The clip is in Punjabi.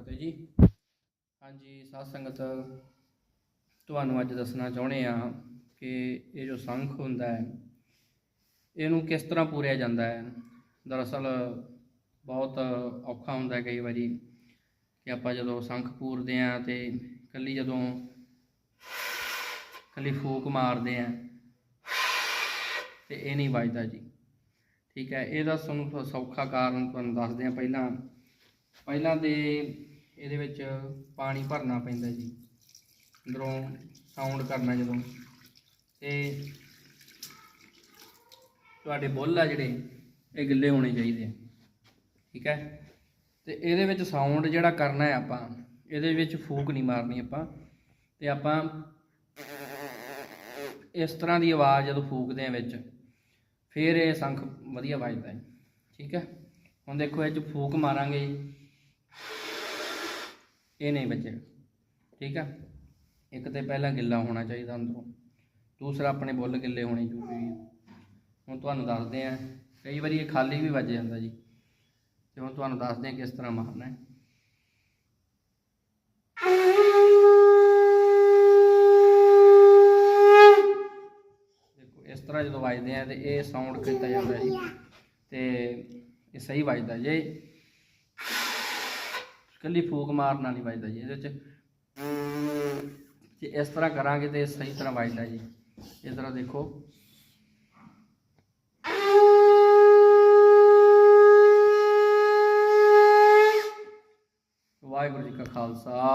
ਫਤਿਹ ਜੀ। ਹਾਂਜੀ, ਸਾਧ ਸੰਗਤ, ਤੁਹਾਨੂੰ ਅੱਜ ਦੱਸਣਾ ਚਾਹੁੰਦੇ ਆ ਕਿ ਇਹ ਜੋ ਸੰਖ ਹੁੰਦਾ ਹੈ, ਇਹਨੂੰ ਕਿਸ ਤਰ੍ਹਾਂ ਪੂਰਿਆ ਜਾਂਦਾ ਹੈ? ਦਰਅਸਲ ਬਹੁਤ ਔਖਾ ਹੁੰਦਾ ਕਈ ਵਾਰੀ ਕਿ ਆਪਾਂ ਜਦੋਂ ਸੰਖ ਪੂਰਦੇ ਆ ਤੇ ਕੱਲੀ ਜਦੋਂ ਕੱਲੀ ਫੂਕ ਮਾਰਦੇ ਆ ਤੇ ਇਹ ਨਹੀਂ ਵੱਜਦਾ ਜੀ। ਠੀਕ ਹੈ, ਇਹਦਾ ਤੁਹਾਨੂੰ ਸੌਖਾ ਕਾਰਨ ਤੁਹਾਨੂੰ ਦੱਸਦੇ ਆ ਪਹਿਲਾਂ। ਪਹਿਲਾਂ ਤੇ ਇਹਦੇ ਵਿੱਚ ਪਾਣੀ ਭਰਨਾ ਪੈਂਦਾ ਜੀ, ਅੰਦਰੋਂ ਸਾਊਂਡ ਕਰਨਾ ਜਦੋਂ। ਤੇ ਤੁਹਾਡੇ ਬੁੱਲ ਆ ਜਿਹੜੇ, ਇਹ ਗਿੱਲੇ ਹੋਣੇ ਚਾਹੀਦੇ ਆ, ਠੀਕ ਹੈ? ਤੇ ਇਹਦੇ ਵਿੱਚ ਸਾਊਂਡ ਜਿਹੜਾ ਕਰਨਾ ਹੈ ਆਪਾਂ, ਇਹਦੇ ਵਿੱਚ ਫੂਕ ਨਹੀਂ ਮਾਰਨੀ ਆਪਾਂ। ਤੇ ਆਪਾਂ ਇਸ ਤਰ੍ਹਾਂ ਦੀ ਆਵਾਜ਼ ਜਦੋਂ ਫੂਕਦੇ ਆ ਵਿੱਚ, ਫਿਰ ਇਹ ਸੰਖ ਵਧੀਆ ਵੱਜਦਾ ਹੈ ਠੀਕ ਹੈ? ਹੁਣ ਦੇਖੋ, ਇਹ ਚ ਫੂਕ ਮਾਰਾਂਗੇ ਇਹ ਨਹੀਂ ਵੱਜੇਗਾ ਠੀਕ ਹੈ ਇੱਕ ਤੇ ਪਹਿਲਾਂ ਗਿੱਲਾ ਹੋਣਾ ਚਾਹੀਦਾ ਅੰਦਰੋਂ। ਦੂਸਰਾ ਆਪਣੇ ਬੁੱਲ ਗਿੱਲੇ ਹੋਣੇ ਜ਼ਰੂਰੀ ਹੁਣ ਤੁਹਾਨੂੰ ਦੱਸਦੇ ਆ, ਕਈ ਵਾਰੀ ਇਹ ਖਾਲੀ ਵੀ ਵੱਜ ਜਾਂਦਾ ਜੀ। ਤੇ ਹੁਣ ਤੁਹਾਨੂੰ ਦੱਸਦੇ ਆ ਕਿਸ ਤਰ੍ਹਾਂ ਮਾਰਨਾ ਹੈ। ਦੇਖੋ, ਇਸ ਤਰ੍ਹਾਂ ਜਦੋਂ ਵੱਜਦੇ ਆ ਤੇ ਇਹ ਸਾਊਂਡ ਕੀਤਾ ਜਾਂਦਾ ਜੀ। ਤੇ ਇਹ ਸਹੀ ਵੱਜਦਾ ਜੇ। ਕੱਲੀ ਫੂਕ ਮਾਰਨ ਵਾਲੀ ਵੱਜਦਾ ਜੀ ਇਹਦੇ ਚ। ਜੇ ਇਸ ਤਰ੍ਹਾਂ ਕਰਾਂਗੇ ਤੇ ਸਹੀ ਤਰ੍ਹਾਂ ਵੱਜਦਾ ਜੀ। ਇਸ ਤਰ੍ਹਾਂ ਦੇਖੋ। ਵਾਹਿਗੁਰੂ ਜੀ ਕਾ ਖਾਲਸਾ।